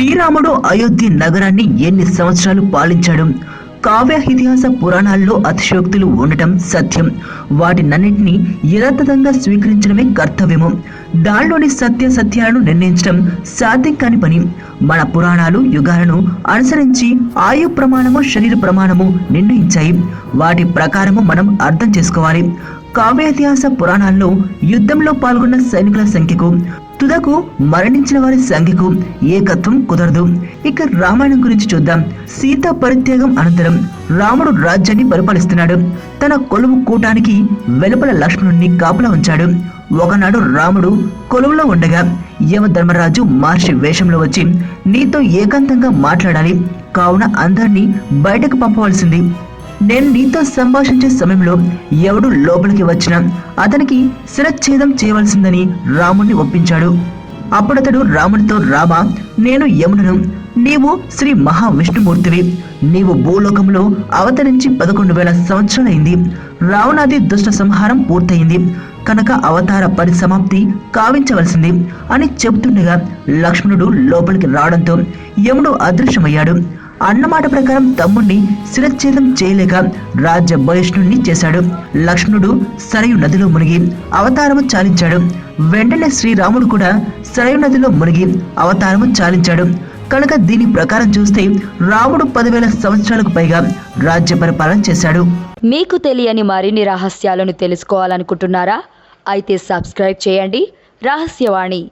శ్రీరాముడు అయోధ్య నగరాన్ని ఎన్ని సంవత్సరాలు పాలించాడు? కావ్య ఇతిహాస పురాణాల్లో అతిశయోక్తులు ఉండటం సత్యం. వాటినన్నింటినీ యథాతథంగా స్వీకరించడమే కర్తవ్యము. దానిలోని సత్య సత్యాలను నిర్ణయించడం సాధ్యం కాని పని. మన పురాణాలు యుగాలను అనుసరించి ఆయు ప్రమాణము శరీర ప్రమాణము నిర్ణయించాయి. వాటి ప్రకారము మనం అర్థం చేసుకోవాలి. కావ్యేతిహాస పురాణాల్లో యుద్ధంలో పాల్గొన్న సైనికుల సంఖ్యకు తుదకు మరణించిన వారి సంఖ్యకు ఏకత్వం కుదరదు. ఇక రామాయణం గురించి చూద్దాం. సీత పరిత్యాగం అనంతరం రాముడు రాజ్యాన్ని పరిపాలిస్తున్నాడు తన కొలువు కూటానికి వెలుపల లక్ష్మణుణ్ణి కాపలా ఉంచాడు. ఒకనాడు రాముడు కొలువులో ఉండగా యమధర్మరాజు మహర్షి వేషంలో వచ్చి నీతో ఏకాంతంగా మాట్లాడాలి. కావున అందరినీ బయటకు పంపవలసింది నేను నీతో సంభాషించే సమయంలో ఎవడు లోపలికి వచ్చినా అతనికి శిరచ్ఛేదం చేయవలసిందని రాముణ్ణి ఒప్పించాడు. అప్పుడతడు రామునితో రామ నేను యమునను నీవు శ్రీ మహావిష్ణుమూర్తివి. నీవు భూలోకంలో అవతరించి పదకొండు వేల సంవత్సరాలైంది. రావణాది దుష్ట సంహారం పూర్తయింది. కనుక అవతార పరిసమాప్తి కావించవలసింది అని చెబుతుండగా లక్ష్మణుడు లోపలికి రావడంతో యముడు అదృశ్యమయ్యాడు. అన్నమాట ప్రకారం తమ్ముణ్ణి శిరచ్ఛేదం చేయలేక రాజ్య బహిష్ణుణ్ణి చేశాడు. లక్ష్మణుడు సరయు నదిలో మునిగి అవతారము చాలించాడు. వెంటనే శ్రీరాముడు కూడా సరయు నదిలో మునిగి అవతారము చాలించాడు. కనుక దీని ప్రకారం చూస్తే రాముడు పదివేల సంవత్సరాలకు పైగా రాజ్య పరిపాలన చేశాడు. మీకు తెలియని మరిన్ని రహస్యాలను తెలుసుకోవాలనుకుంటున్నారా? అయితే సబ్స్క్రైబ్ చేయండి. రహస్యవాణి.